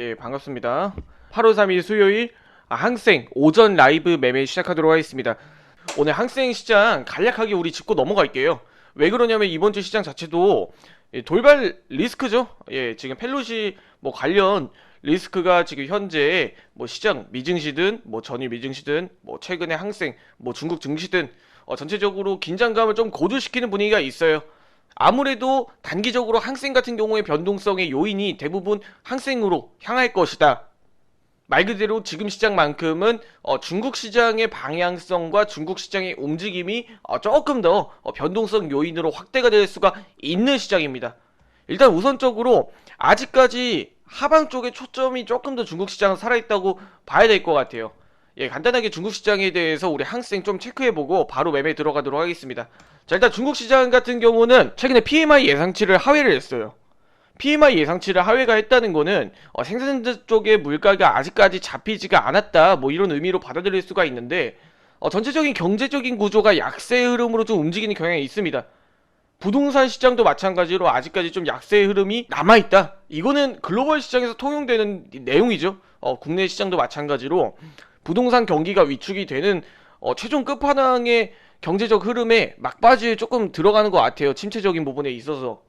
예, 반갑습니다. 8월 3일 수요일 아, 항생 오전 라이브 매매 시작하도록 하겠습니다. 오늘 항생 시장 간략하게 우리 짚고 넘어갈게요. 왜 그러냐면 이번 주 시장 자체도 예, 돌발 리스크죠. 예, 지금 펠로시 뭐 관련 리스크가 지금 현재 뭐 시장 미증시든 뭐 전일 미증시든 뭐 최근에 항생 뭐 중국 증시든 어, 전체적으로 긴장감을 좀 고조시키는 분위기가 있어요. 아무래도 단기적으로 항생 같은 경우에 변동성의 요인이 대부분 항생으로 향할 것이다. 말 그대로 지금 시장만큼은 어, 중국 시장의 방향성과 중국 시장의 움직임이 어, 조금 더 어, 변동성 요인으로 확대가 될 수가 있는 시장입니다. 일단 우선적으로 아직까지 하방 쪽에 초점이 조금 더 중국 시장 살아있다고 봐야 될 것 같아요. 예, 간단하게 중국 시장에 대해서 우리 항생 좀 체크해보고 바로 매매 들어가도록 하겠습니다. 자, 일단 중국 시장 같은 경우는 최근에 PMI 예상치를 하회를 했어요. PMI 예상치를 하회가 했다는 거는 어, 생산자 쪽의 물가가 아직까지 잡히지가 않았다 뭐 이런 의미로 받아들일 수가 있는데 어, 전체적인 경제적인 구조가 약세 흐름으로 좀 움직이는 경향이 있습니다. 부동산 시장도 마찬가지로 아직까지 좀 약세의 흐름이 남아있다. 이거는 글로벌 시장에서 통용되는 내용이죠. 어, 국내 시장도 마찬가지로 부동산 경기가 위축이 되는 어, 최종 끝판왕의 경제적 흐름에 막바지에 조금 들어가는 것 같아요. 침체적인 부분에 있어서.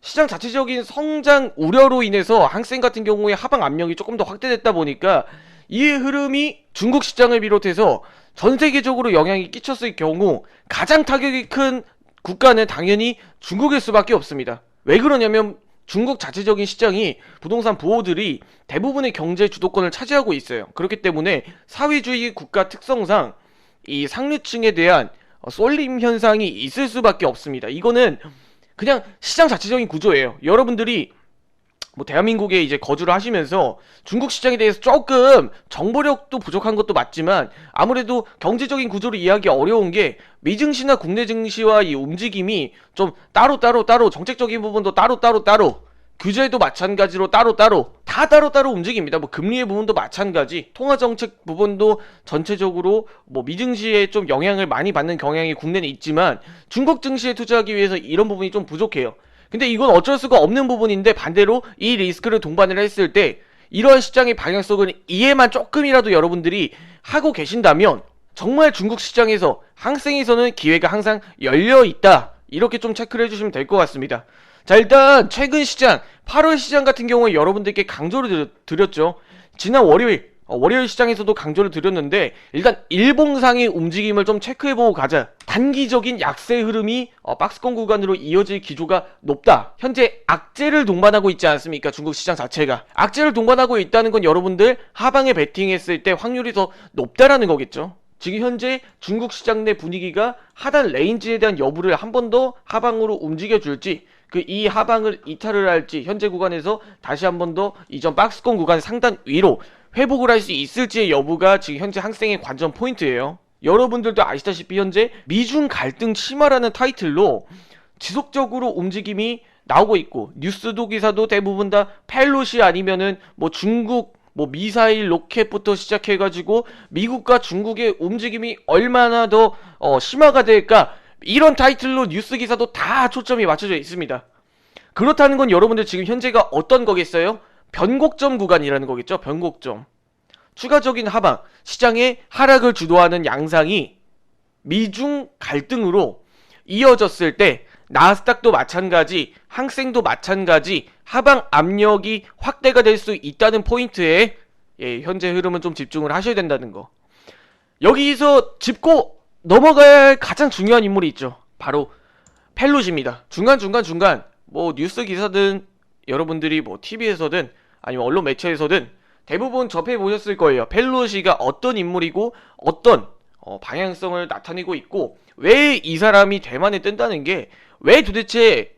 시장 자체적인 성장 우려로 인해서 항생 같은 경우에 하방 압력이 조금 더 확대됐다 보니까 이 흐름이 중국 시장을 비롯해서 전 세계적으로 영향이 끼쳤을 경우 가장 타격이 큰 국가는 당연히 중국일 수밖에 없습니다. 왜 그러냐면 중국 자체적인 시장이 부동산 부호들이 대부분의 경제 주도권을 차지하고 있어요. 그렇기 때문에 사회주의 국가 특성상 이 상류층에 대한 어, 쏠림 현상이 있을 수밖에 없습니다. 이거는 그냥 시장 자체적인 구조예요. 여러분들이 뭐 대한민국에 이제 거주를 하시면서 중국 시장에 대해서 조금 정보력도 부족한 것도 맞지만 아무래도 경제적인 구조를 이해하기 어려운 게 미증시나 국내 증시와 이 움직임이 좀 따로 따로 따로 정책적인 부분도 따로 따로 따로 규제도 마찬가지로 따로 따로 다 따로따로 움직입니다. 뭐 금리의 부분도 마찬가지, 통화 정책 부분도 전체적으로 뭐 미증시에 좀 영향을 많이 받는 경향이 국내는 있지만 중국 증시에 투자하기 위해서 이런 부분이 좀 부족해요. 근데 이건 어쩔 수가 없는 부분인데 반대로 이 리스크를 동반을 했을 때 이러한 시장의 방향성을 이해만 조금이라도 여러분들이 하고 계신다면 정말 중국 시장에서 항생에서는 기회가 항상 열려 있다. 이렇게 좀 체크를 해주시면 될 것 같습니다. 자 일단 최근 시장 8월 시장 같은 경우에 여러분들께 강조를 드렸죠 지난 월요일 어, 월요일 시장에서도 강조를 드렸는데 일단 일봉상의 움직임을 좀 체크해보고 가자. 단기적인 약세 흐름이 어, 박스권 구간으로 이어질 기조가 높다. 현재 악재를 동반하고 있지 않습니까? 중국 시장 자체가. 악재를 동반하고 있다는 건 여러분들 하방에 베팅했을 때 확률이 더 높다라는 거겠죠? 지금 현재 중국 시장 내 분위기가 하단 레인지에 대한 여부를 한 번 더 하방으로 움직여 줄지 그이 하방을 이탈을 할지 현재 구간에서 다시 한 번 더 이전 박스권 구간 상단 위로 회복을 할 수 있을지의 여부가 지금 현재 항생의 관전 포인트예요. 여러분들도 아시다시피 현재 미중 갈등 심화라는 타이틀로 지속적으로 움직임이 나오고 있고 뉴스도 기사도 대부분 다 펠롯이 아니면은 뭐 중국 뭐 미사일 로켓부터 시작해가지고 미국과 중국의 움직임이 얼마나 더 어, 심화가 될까 이런 타이틀로 뉴스 기사도 다 초점이 맞춰져 있습니다. 그렇다는 건 여러분들 지금 현재가 어떤 거겠어요? 변곡점 구간이라는 거겠죠? 변곡점. 추가적인 하방, 시장의 하락을 주도하는 양상이 미중 갈등으로 이어졌을 때 나스닥도 마찬가지, 항생도 마찬가지, 하방 압력이 확대가 될 수 있다는 포인트에 예, 현재 흐름은 좀 집중을 하셔야 된다는 거. 여기서 짚고 넘어갈 가장 중요한 인물이 있죠. 바로 펠롯입니다. 중간중간 중간 뭐 뉴스 기사든 여러분들이 뭐 TV에서든 아니면 언론 매체에서든 대부분 접해 보셨을 거예요. 펠로시가 어떤 인물이고 어떤 어, 방향성을 나타내고 있고 왜 이 사람이 대만에 뜬다는 게 왜 도대체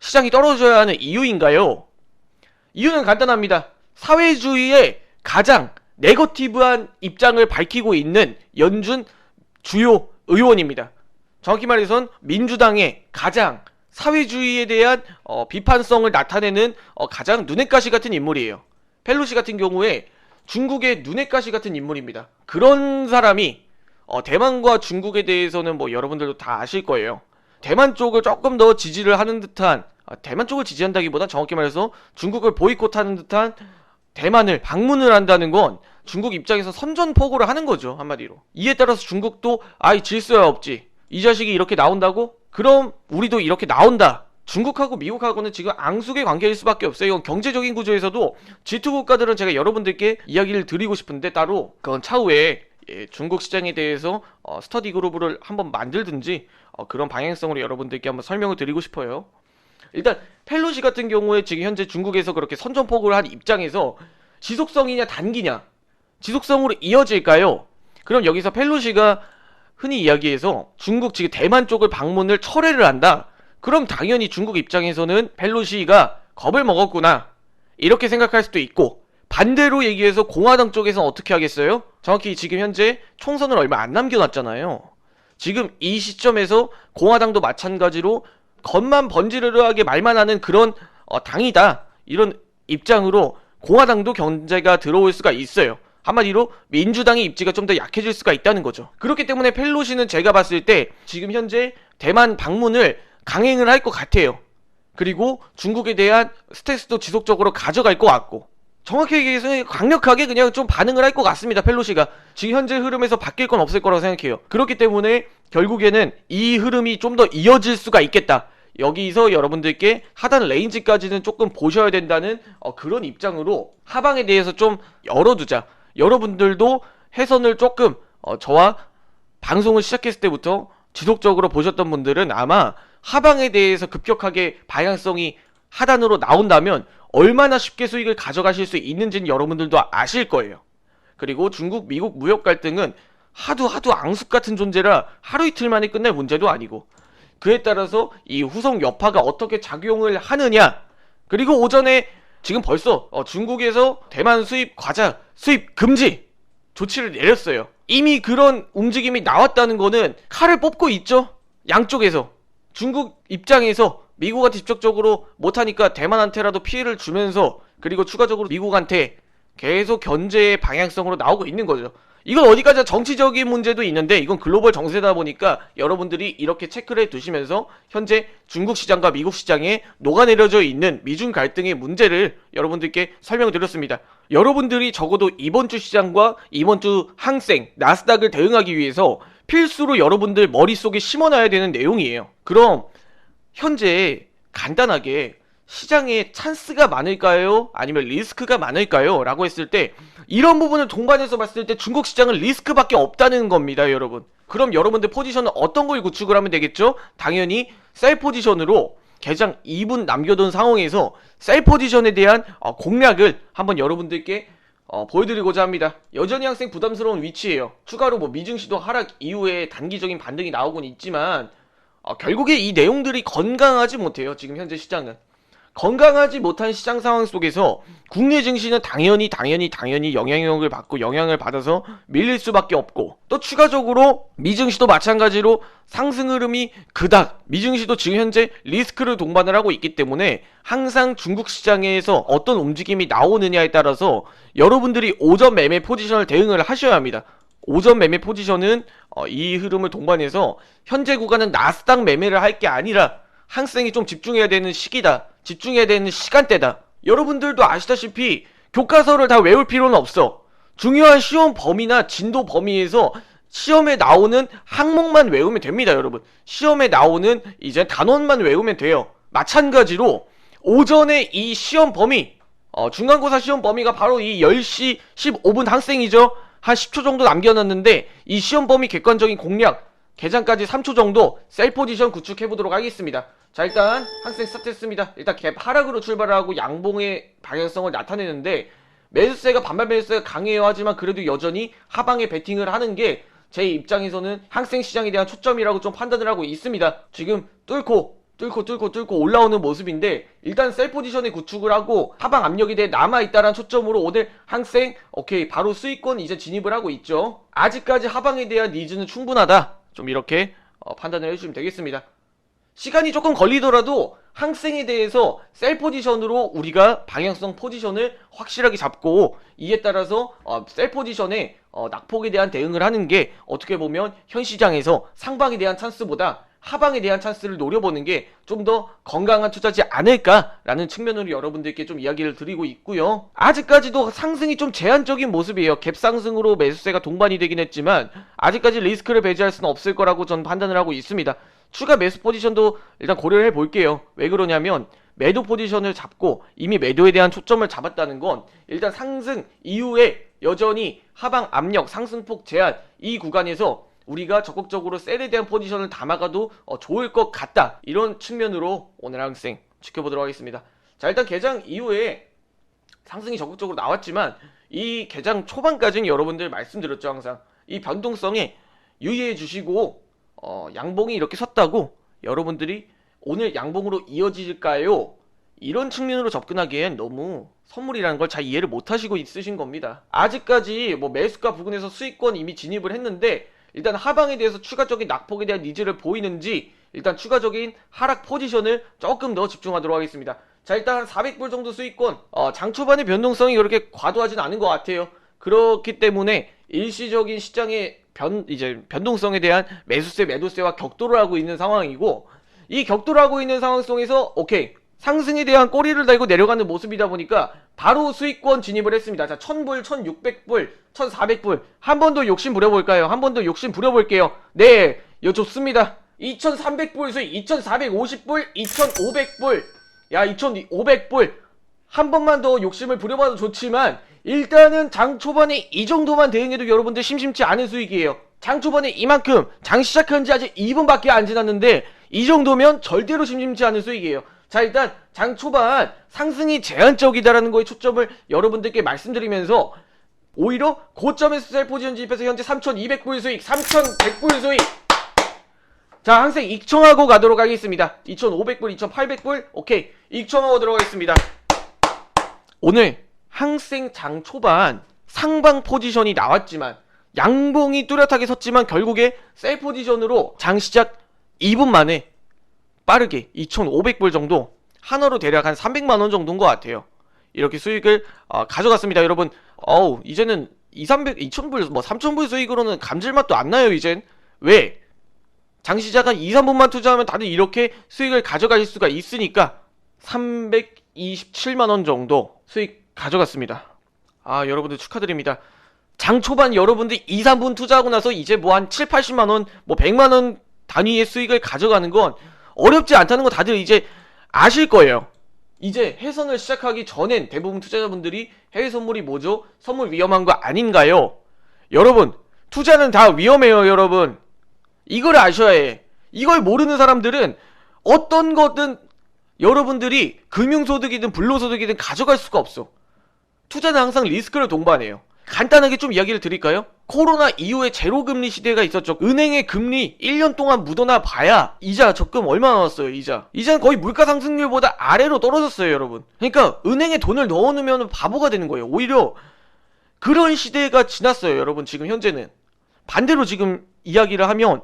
시장이 떨어져야 하는 이유인가요? 이유는 간단합니다. 사회주의의 가장 네거티브한 입장을 밝히고 있는 연준 주요 의원입니다. 정확히 말해선 민주당의 가장 사회주의에 대한 어, 비판성을 나타내는 어, 가장 눈엣 가시 같은 인물이에요. 펠로시 같은 경우에 중국의 눈엣 가시 같은 인물입니다. 그런 사람이 어, 대만과 중국에 대해서는 뭐 여러분들도 다 아실 거예요. 대만 쪽을 조금 더 지지를 하는 듯한 아, 대만 쪽을 지지한다기보다 정확히 말해서 중국을 보이콧하는 듯한 대만을 방문을 한다는 건 중국 입장에서 선전포고를 하는 거죠 한마디로 이에 따라서 중국도 아이 질서야 없지 이 자식이 이렇게 나온다고? 그럼 우리도 이렇게 나온다. 중국하고 미국하고는 지금 앙숙의 관계일 수밖에 없어요. 이건 경제적인 구조에서도 G2 국가들은 제가 여러분들께 이야기를 드리고 싶은데 따로 그건 차후에 예, 중국 시장에 대해서 어, 스터디 그룹을 한번 만들든지 어, 그런 방향성으로 여러분들께 한번 설명을 드리고 싶어요. 일단 펠로시 같은 경우에 지금 현재 중국에서 그렇게 선전포고를 한 입장에서 지속성이냐 단기냐 지속성으로 이어질까요? 그럼 여기서 펠로시가 흔히 이야기해서 중국 지금 대만 쪽을 방문을 철회를 한다. 그럼 당연히 중국 입장에서는 펠로시가 겁을 먹었구나. 이렇게 생각할 수도 있고 반대로 얘기해서 공화당 쪽에서는 어떻게 하겠어요? 정확히 지금 현재 총선을 얼마 안 남겨놨잖아요. 지금 이 시점에서 공화당도 마찬가지로 겉만 번지르르하게 말만 하는 그런 어, 당이다. 이런 입장으로 공화당도 견제가 들어올 수가 있어요. 한마디로 민주당의 입지가 좀 더 약해질 수가 있다는 거죠. 그렇기 때문에 펠로시는 제가 봤을 때 지금 현재 대만 방문을 강행을 할 것 같아요. 그리고 중국에 대한 스탠스도 지속적으로 가져갈 것 같고 정확히 얘기해서 강력하게 그냥 좀 반응을 할 것 같습니다. 펠로시가 지금 현재 흐름에서 바뀔 건 없을 거라고 생각해요. 그렇기 때문에 결국에는 이 흐름이 좀 더 이어질 수가 있겠다. 여기서 여러분들께 하단 레인지까지는 조금 보셔야 된다는 어, 그런 입장으로 하방에 대해서 좀 열어두자. 여러분들도 해선을 조금 어, 저와 방송을 시작했을 때부터 지속적으로 보셨던 분들은 아마 하방에 대해서 급격하게 방향성이 하단으로 나온다면 얼마나 쉽게 수익을 가져가실 수 있는지는 여러분들도 아실 거예요. 그리고 중국, 미국 무역 갈등은 하도 하도 앙숙 같은 존재라 하루 이틀 만에 끝날 문제도 아니고 그에 따라서 이 후속 여파가 어떻게 작용을 하느냐 그리고 오전에 지금 벌써 어, 중국에서 대만 수입 과자 수입 금지 조치를 내렸어요. 이미 그런 움직임이 나왔다는 거는 칼을 뽑고 있죠. 양쪽에서 중국 입장에서 미국한테 직접적으로 못하니까 대만한테라도 피해를 주면서 그리고 추가적으로 미국한테 계속 견제의 방향성으로 나오고 있는 거죠. 이건 어디까지 정치적인 문제도 있는데 이건 글로벌 정세다 보니까 여러분들이 이렇게 체크를 해 두시면서 현재 중국 시장과 미국 시장에 녹아내려져 있는 미중 갈등의 문제를 여러분들께 설명드렸습니다. 여러분들이 적어도 이번 주 시장과 이번 주 항생, 나스닥을 대응하기 위해서 필수로 여러분들 머릿속에 심어놔야 되는 내용이에요. 그럼 현재 간단하게 시장에 찬스가 많을까요? 아니면 리스크가 많을까요? 라고 했을 때 이런 부분을 동반해서 봤을 때 중국 시장은 리스크밖에 없다는 겁니다, 여러분. 그럼 여러분들 포지션은 어떤 걸 구축을 하면 되겠죠? 당연히 셀 포지션으로 개장 2분 남겨둔 상황에서 셀 포지션에 대한 어, 공략을 한번 여러분들께 어, 보여드리고자 합니다. 여전히 항상 부담스러운 위치예요. 추가로 뭐 미증시도 하락 이후에 단기적인 반등이 나오곤 있지만 어, 결국에 이 내용들이 건강하지 못해요. 지금 현재 시장은. 건강하지 못한 시장 상황 속에서 국내 증시는 당연히 당연히 당연히 영향력을 받고 영향을 받아서 밀릴 수밖에 없고 또 추가적으로 미증시도 마찬가지로 상승 흐름이 그닥 미증시도 지금 현재 리스크를 동반을 하고 있기 때문에 항상 중국 시장에서 어떤 움직임이 나오느냐에 따라서 여러분들이 오전 매매 포지션을 대응을 하셔야 합니다. 오전 매매 포지션은 어, 이 흐름을 동반해서 현재 구간은 나스닥 매매를 할 게 아니라 항생이 좀 집중해야 되는 시기다. 집중해야 되는 시간대다. 여러분들도 아시다시피 교과서를 다 외울 필요는 없어. 중요한 시험 범위나 진도 범위에서 시험에 나오는 항목만 외우면 됩니다, 여러분. 시험에 나오는 이제 단원만 외우면 돼요. 마찬가지로 오전에 이 시험 범위, 어, 중간고사 시험 범위가 바로 이 10시 15분 학생이죠. 한 10초 정도 남겨놨는데 이 시험 범위 객관적인 공략 개장까지 3초 정도 셀 포지션 구축해 보도록 하겠습니다. 자 일단 학생 스타트 했습니다. 일단 갭 하락으로 출발하고 양봉의 방향성을 나타내는데 매수세가 반발 매수세가 강해요 하지만 그래도 여전히 하방에 베팅을 하는 게 제 입장에서는 항생 시장에 대한 초점이라고 좀 판단을 하고 있습니다. 지금 뚫고 뚫고 뚫고 뚫고 올라오는 모습인데 일단 셀 포지션에 구축을 하고 하방 압력에 대해 남아있다는 초점으로 오늘 항생 오케이 바로 수익권 이제 진입을 하고 있죠. 아직까지 하방에 대한 니즈는 충분하다. 좀 이렇게 어, 판단을 해주시면 되겠습니다. 시간이 조금 걸리더라도 항생에 대해서 셀 포지션으로 우리가 방향성 포지션을 확실하게 잡고 이에 따라서 어, 셀 포지션에 어, 낙폭에 대한 대응을 하는 게 어떻게 보면 현 시장에서 상방에 대한 찬스보다 하방에 대한 찬스를 노려보는 게 좀 더 건강한 투자지 않을까라는 측면으로 여러분들께 좀 이야기를 드리고 있고요. 아직까지도 상승이 좀 제한적인 모습이에요. 갭 상승으로 매수세가 동반이 되긴 했지만 아직까지 리스크를 배제할 수는 없을 거라고 전 판단을 하고 있습니다. 추가 매수 포지션도 일단 고려를 해 볼게요. 왜 그러냐면 매도 포지션을 잡고 이미 매도에 대한 초점을 잡았다는 건 일단 상승 이후에 여전히 하방 압력 상승폭 제한 이 구간에서 우리가 적극적으로 셀에 대한 포지션을 담아가도 어, 좋을 것 같다 이런 측면으로 오늘 항생 지켜보도록 하겠습니다 자 일단 개장 이후에 상승이 적극적으로 나왔지만 이 개장 초반까지는 여러분들 말씀드렸죠 항상 이 변동성에 유의해 주시고 어, 양봉이 이렇게 섰다고 여러분들이 오늘 양봉으로 이어질까요? 이런 측면으로 접근하기엔 너무 선물이라는 걸 잘 이해를 못 하시고 있으신 겁니다. 아직까지 뭐 매수가 부근에서 수익권 이미 진입을 했는데 일단 하방에 대해서 추가적인 낙폭에 대한 니즈를 보이는지 일단 추가적인 하락 포지션을 조금 더 집중하도록 하겠습니다. 자 일단 한 400불 정도 수익권 어, 장 초반의 변동성이 그렇게 과도하진 않은 것 같아요. 그렇기 때문에 일시적인 시장의 변 이제 변동성에 대한 매수세 매도세와 격돌을 하고 있는 상황이고 이 격돌을 하고 있는 상황 속에서 오케이 상승에 대한 꼬리를 달고 내려가는 모습이다 보니까 바로 수익권 진입을 했습니다. 자, 1000불, 1600불, 1400불. 한 번 더 욕심 부려볼까요? 한 번 더 욕심 부려볼게요. 네, 요 좋습니다. 2300불 수익, 2450불, 2500불. 야, 2500불. 한 번만 더 욕심을 부려봐도 좋지만 일단은 장 초반에 이 정도만 대응해도 여러분들 심심치 않은 수익이에요. 장 초반에 이만큼 장 시작한 지 아직 2분밖에 안 지났는데 이 정도면 절대로 심심치 않은 수익이에요. 자 일단 장 초반 상승이 제한적이다라는 거에 초점을 여러분들께 말씀드리면서 오히려 고점에서 셀 포지션 진입해서 현재 3,200불 수익, 3,100불 수익. 자 항상 익청하고 가도록 하겠습니다. 2,500불, 2,800불, 오케이 익청하고 들어가겠습니다. 오늘 항생 장 초반 상방 포지션이 나왔지만 양봉이 뚜렷하게 섰지만 결국에 셀 포지션으로 장 시작 2분 만에 빠르게 2,500불 정도 하나로 대략 한 300만 원 정도인 것 같아요. 이렇게 수익을 어, 가져갔습니다, 여러분. 어우 이제는 2, 300, 2,000불, 뭐 3,000불 수익으로는 감질맛도 안 나요, 이젠. 왜? 장시작 한 2, 3분만 투자하면 다들 이렇게 수익을 가져가실 수가 있으니까 327만 원 정도 수익 가져갔습니다. 아, 여러분들 축하드립니다. 장 초반 여러분들 2, 3분 투자하고 나서 이제 뭐 한 7, 80만 원, 뭐 100만 원 단위의 수익을 가져가는 건 어렵지 않다는 거 다들 이제 아실 거예요. 이제 해선을 시작하기 전엔 대부분 투자자분들이 해외 선물이 뭐죠? 선물 위험한 거 아닌가요? 여러분, 투자는 다 위험해요, 여러분. 이걸 아셔야 해. 이걸 모르는 사람들은 어떤 거든 여러분들이 금융소득이든 불로소득이든 가져갈 수가 없어. 투자는 항상 리스크를 동반해요. 간단하게 좀 이야기를 드릴까요? 코로나 이후에 제로금리 시대가 있었죠. 은행의 금리 1년 동안 묻어나 봐야 이자 적금 얼마 나왔어요, 이자. 이자는 거의 물가 상승률보다 아래로 떨어졌어요, 여러분. 그러니까 은행에 돈을 넣어놓으면 바보가 되는 거예요. 오히려 그런 시대가 지났어요, 여러분. 지금 현재는. 반대로 지금 이야기를 하면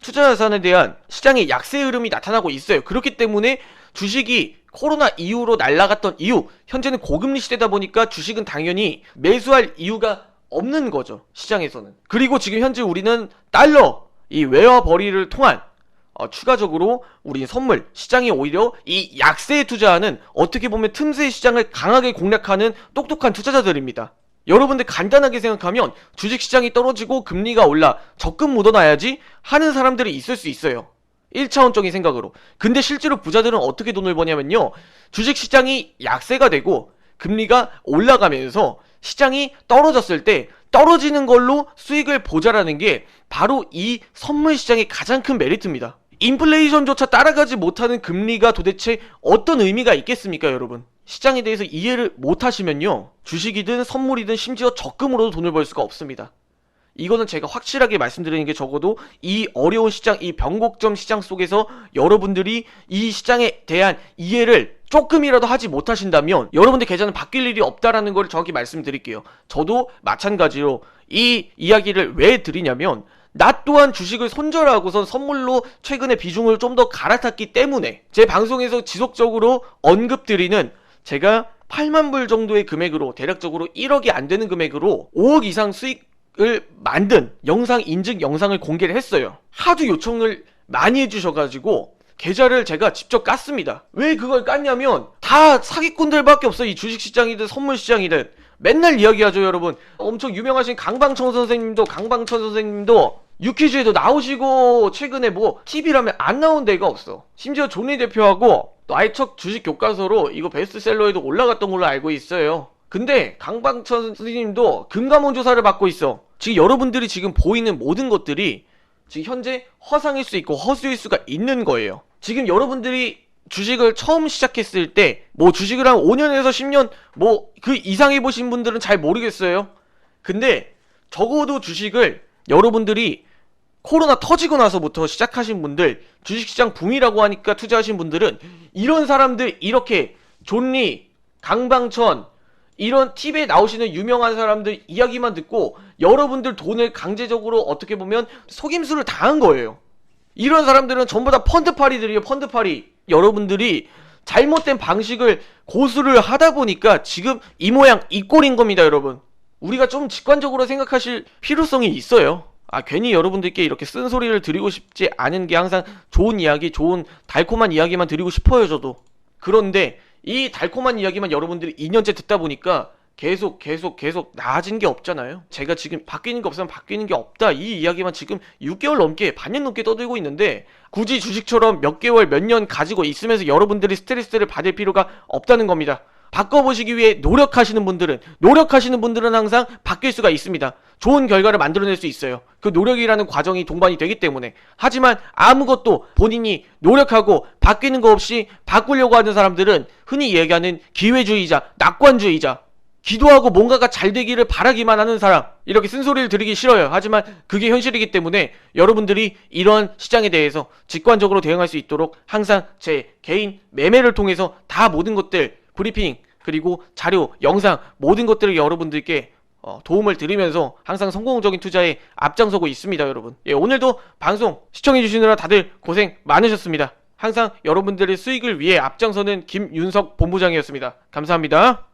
투자 자산에 대한 시장의 약세 흐름이 나타나고 있어요. 그렇기 때문에 주식이 코로나 이후로 날아갔던 이유, 현재는 고금리 시대다 보니까 주식은 당연히 매수할 이유가 없는 거죠. 시장에서는. 그리고 지금 현재 우리는 달러, 이 외화 벌이를 통한 어, 추가적으로 우리 선물 시장이 오히려 이 약세에 투자하는 어떻게 보면 틈새 시장을 강하게 공략하는 똑똑한 투자자들입니다. 여러분들 간단하게 생각하면 주식 시장이 떨어지고 금리가 올라 적금 묻어놔야지 하는 사람들이 있을 수 있어요. 1차원적인 생각으로. 근데 실제로 부자들은 어떻게 돈을 버냐면요. 주식 시장이 약세가 되고 금리가 올라가면서 시장이 떨어졌을 때 떨어지는 걸로 수익을 보자라는 게 바로 이 선물 시장의 가장 큰 메리트입니다. 인플레이션조차 따라가지 못하는 금리가 도대체 어떤 의미가 있겠습니까, 여러분? 시장에 대해서 이해를 못 하시면요. 주식이든 선물이든 심지어 적금으로도 돈을 벌 수가 없습니다. 이거는 제가 확실하게 말씀드리는 게 적어도 이 어려운 시장, 이 변곡점 시장 속에서 여러분들이 이 시장에 대한 이해를 조금이라도 하지 못하신다면 여러분들 계좌는 바뀔 일이 없다라는 걸 정확히 말씀드릴게요. 저도 마찬가지로 이 이야기를 왜 드리냐면 나 또한 주식을 손절하고선 선물로 최근에 비중을 좀 더 갈아탔기 때문에 제 방송에서 지속적으로 언급드리는 제가 8만 불 정도의 금액으로 대략적으로 1억이 안 되는 금액으로 5억 이상 수익을 만든 영상 인증 영상을 공개를 했어요. 하도 요청을 많이 해주셔가지고 계좌를 제가 직접 깠습니다. 왜 그걸 깠냐면 다 사기꾼들밖에 없어 이 주식시장이든 선물시장이든 맨날 이야기하죠 여러분. 엄청 유명하신 강방천 선생님도 강방천 선생님도 유퀴즈에도 나오시고 최근에 뭐 TV라면 안 나온 데가 없어. 심지어 존리 대표하고 첫 주식 교과서로 이거 베스트셀러에도 올라갔던 걸로 알고 있어요. 근데 강방천 선생님도 금감원 조사를 받고 있어. 지금 여러분들이 지금 보이는 모든 것들이 지금 현재 허상일 수 있고 허수일 수가 있는 거예요. 지금 여러분들이 주식을 처음 시작했을 때 뭐 주식을 한 5년에서 10년 뭐 그 이상 해보신 분들은 잘 모르겠어요. 근데 적어도 주식을 여러분들이 코로나 터지고 나서부터 시작하신 분들 주식시장 붐이라고 하니까 투자하신 분들은 이런 사람들 이렇게 존리 강방천 이런 TV에 나오시는 유명한 사람들 이야기만 듣고 여러분들 돈을 강제적으로 어떻게 보면 속임수를 당한 거예요. 이런 사람들은 전부 다 펀드파리들이에요, 펀드파리. 여러분들이 잘못된 방식을 고수를 하다 보니까 지금 이 모양 이 꼴인 겁니다, 여러분. 우리가 좀 직관적으로 생각하실 필요성이 있어요. 아, 괜히 여러분들께 이렇게 쓴소리를 드리고 싶지 않은 게 항상 좋은 이야기, 좋은 달콤한 이야기만 드리고 싶어요, 저도. 그런데 이 달콤한 이야기만 여러분들이 2년째 듣다 보니까 계속 계속 계속 나아진 게 없잖아요. 제가 지금 바뀌는 게 없으면 바뀌는 게 없다. 이 이야기만 지금 6개월 넘게 반년 넘게 떠들고 있는데 굳이 주식처럼 몇 개월 몇 년 가지고 있으면서 여러분들이 스트레스를 받을 필요가 없다는 겁니다. 바꿔보시기 위해 노력하시는 분들은 노력하시는 분들은 항상 바뀔 수가 있습니다. 좋은 결과를 만들어낼 수 있어요. 그 노력이라는 과정이 동반이 되기 때문에 하지만 아무것도 본인이 노력하고 바뀌는 거 없이 바꾸려고 하는 사람들은 흔히 얘기하는 기회주의자, 낙관주의자 기도하고 뭔가가 잘 되기를 바라기만 하는 사람 이렇게 쓴소리를 드리기 싫어요. 하지만 그게 현실이기 때문에 여러분들이 이런 시장에 대해서 직관적으로 대응할 수 있도록 항상 제 개인 매매를 통해서 다 모든 것들 브리핑 그리고 자료, 영상 모든 것들을 여러분들께 어, 도움을 드리면서 항상 성공적인 투자에 앞장서고 있습니다, 여러분. 예, 오늘도 방송 시청해주시느라 다들 고생 많으셨습니다. 항상 여러분들의 수익을 위해 앞장서는 김윤석 본부장이었습니다. 감사합니다.